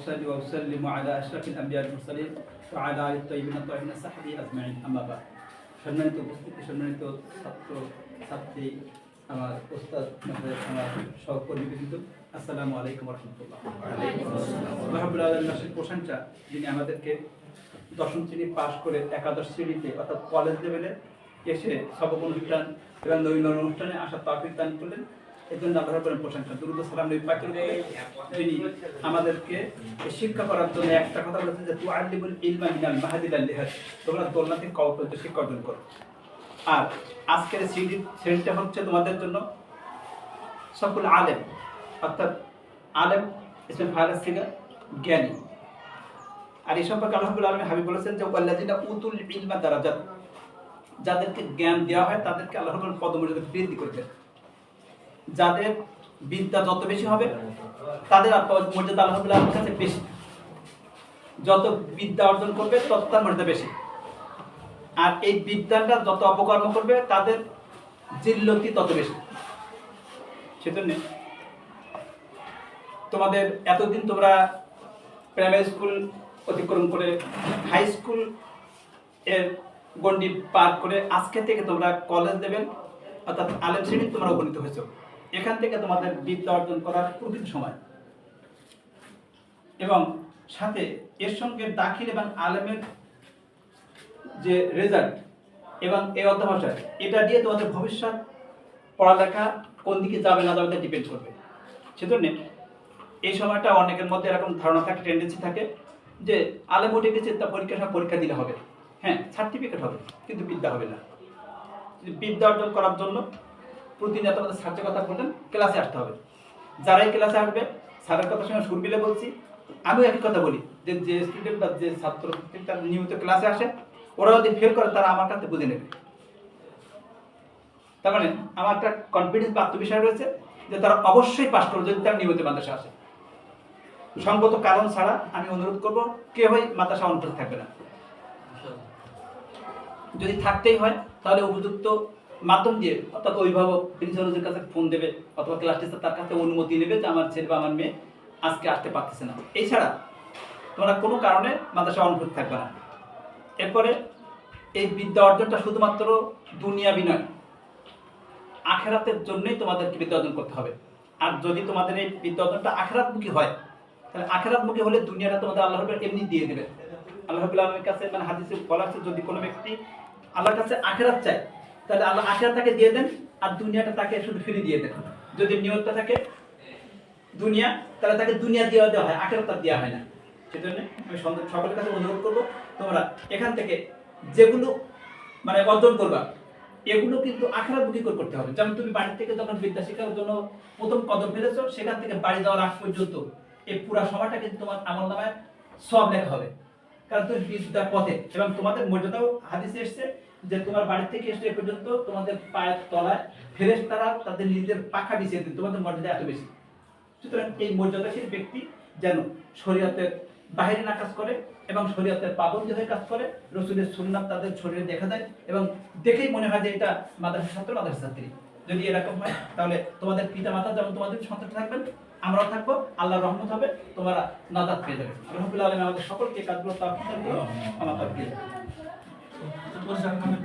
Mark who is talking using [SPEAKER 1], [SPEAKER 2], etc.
[SPEAKER 1] وأصلي وأسلم على أشرف الأنبياء والمرسلين وعلى آله الطيبين الطاهرين الصحبه أجمعين أما بعد সম্মানিত উপস্থিতি সম্মানিত ছাত্র ছাত্রী আমার ওস্তাদ মহোদয়, আমার সহকর্মী কিন্তু আসসালামু আলাইকুম রহমতুল্লাহ মাহবুল আলমের প্রশংসা যিনি আমাদেরকে দশম শ্রেণী পাশ করে একাদশ শ্রেণীতে অর্থাৎ কলেজ লেভেলে এসে সবক অনুষ্ঠান এবং নবীন অনুষ্ঠানে আসার তফিক দান করলেন এই জন্য আল্লাহ রাব্বুল প্রশংসা, দুরুদ সালাম নবী পাকের যিনি আমাদেরকে শিক্ষা করার জন্য একটা কথা বলেছেন যে, তুআল্লিমুল ইলমা মিনাল মাহাদি ইলাল লিহাদ তোমরা দোলনা থেকে পর্যন্ত শিক্ষা অর্জন করো। আর আজকের শ্রেণি, শ্রেণীটা হচ্ছে তোমাদের জন্য সকল আলেম, অর্থাৎ আলেম ইসলাম ফারাস থেকে জ্ঞানী। আর এই সম্পর্কে আলহামদুল আলমী হাবিব বলেছেন যে, ওয়াল্লাযিনা উতুল ইলমা দারাজাত যাদেরকে জ্ঞান দেওয়া হয় তাদেরকে আল্লাহ পদমর্যাদা বৃদ্ধি করেছেন যাদের বিদ্যা যত বেশি হবে, তাদের মর্যাদা রাব্বুল আলমীর কাছে বেশি। যত বিদ্যা অর্জন করবে, তত তার মর্যাদা বেশি। আর এই বিদ্যাটা যত অপকর্ম করবে, তাদের জিল্লতি তত বেশি। সেজন্য তোমাদের এতদিন তোমরা প্রাইমারি স্কুল অতিক্রম করে হাই স্কুলের গণ্ডি পার করে আজকে থেকে তোমরা কলেজ দেবেন অর্থাৎ আলেম শ্রেণি তোমরা উপনীত হয়েছো। এখান থেকে তোমাদের বিদ্যা অর্জন করার প্রকৃত সময়। এবং সাথে এর সঙ্গে দাখিল এবং আলেমের যে রেজাল্ট এবং এই অধ্যবসায়, এটা দিয়ে তোমাদের ভবিষ্যৎ পড়ালেখা কোন দিকে যাবে না যাবে ডিপেন্ড করবে। সেজন্য এই সময়টা অনেকের মধ্যে এরকম ধারণা থাকে টেন্ডেন্সি থাকে যে আলেম উঠে গেছে, তা পরীক্ষার সময় পরীক্ষা দিলে হবে। হ্যাঁ সার্টিফিকেট হবে, কিন্তু বিদ্যা হবে না। বিদ্যা অর্জন করার জন্য প্রতিনিয়ত আমাদের স্যারের কথা বলতেন ক্লাসে আসতে হবে। যারাই ক্লাসে আসবে স্যারের কথার সঙ্গে সুর মিলে বলছি। আমিও একই কথা বলি, যে যে স্টুডেন্ট বা যে ছাত্র তারা নিয়মিত ক্লাসে আসে ওরা যদি ফেল করে, তারা আমার কাছে বুঝে নেবে। তার মানে আমার একটা কনফিডেন্স বা আত্মবিশ্বাস রয়েছে, যে তারা অবশ্যই পাশ করবে যদি তারা নিয়মিত মাদ্রাসা আসে। সঙ্গত কারণ ছাড়া আমি অনুরোধ করব, কেউই মাদ্রাসা অনুপস্থিত থাকবে না। যদি থাকতেই হয়, তাহলে উপযুক্ত মাধ্যম দিয়ে, অর্থাৎ অভিভাবক প্রিন্সিপালের কাছে ফোন দেবে, অথবা ক্লাস টিচার তার কাছে অনুমতি নেবে যে আমার ছেলে বা আমার মেয়ে আজকে আসতে পারতেছে না। এছাড়া তোমরা কোনো কারণে মাদ্রাসা অনুপস্থিত থাকবে না। এরপরে এই বিদ্যা অর্জনটা শুধুমাত্র দুনিয়া বিনয় আখেরাতের জন্যই তোমাদেরকে বিদ্যা অর্জন করতে হবে। আর যদি তোমাদের এই বিদ্যা অর্জনটা আখেরাতমুখী হয়, তাহলে আখেরাতমুখী হলে দুনিয়াটা তোমাদের আল্লাহ রব্বুল এমনি দিয়ে দেবে। আল্লাহ রব্বুল আলমীর কাছে মানে হাদিসে বলা আছে, যদি কোনো ব্যক্তি আল্লাহর কাছে আখেরাত চায় তাহলে আল্লাহ আখেরাত তাকে দিয়ে দেন, আর দুনিয়াটা তাকে শুধু ফিরে দিয়ে দেন। যদি নিয়তটা থাকে দুনিয়া, তাহলে তাকে দুনিয়া দেওয়া দেওয়া হয়, আখেরাত তার দেওয়া হয় না। সেজন্য আমি সকলের কাছে অনুরোধ করব, তোমরা এখান থেকে যেগুলো মানে অর্জন করবা, এগুলো কিন্তু আখেরাত মুখী করে করতে হবে। যেমন তুমি বাড়ি থেকে যখন বিদ্যা শেখার জন্য প্রথম কদম ফেলেছো, সেখান থেকে বাড়ি যাওয়ার আগ পর্যন্ত এই পুরা সময়টা কিন্তু তোমার আমল নামায় সব লেখা হবে। কারণ তুমি পথে এবং তোমাদের মর্যাদাও হাদিসে এসছে যে তোমার বাড়ি থেকে এসে এ পর্যন্ত তোমাদের পায়ের তলায় ফেরেস তারা তাদের নিজেদের পাখা বিছিয়ে দিন, তোমাদের মর্যাদা এত বেশি। সুতরাং এই মর্যাদাশীল ব্যক্তি যেন শরীয়তের বাহিরে না কাজ করে এবং শরীয়তের পাবন্দি হয়ে কাজ করে, রসুলের সুন্নাত তাদের শরীরে দেখা যায় এবং দেখেই মনে হয় যে এটা মাদ্রাসা ছাত্র মাদ্রাসা ছাত্রী। যদি এরকম হয়, তাহলে তোমাদের পিতা মাতা যেমন তোমাদের সন্তান থাকবেন, আমরাও থাকব আল্লাহ রহমত হবে, তোমরা নাজাত পেয়ে যাবে। রহমতুল্লাহ আমাদের সকলকে কাজগুলো তার আমার তার Pagkakasal ka.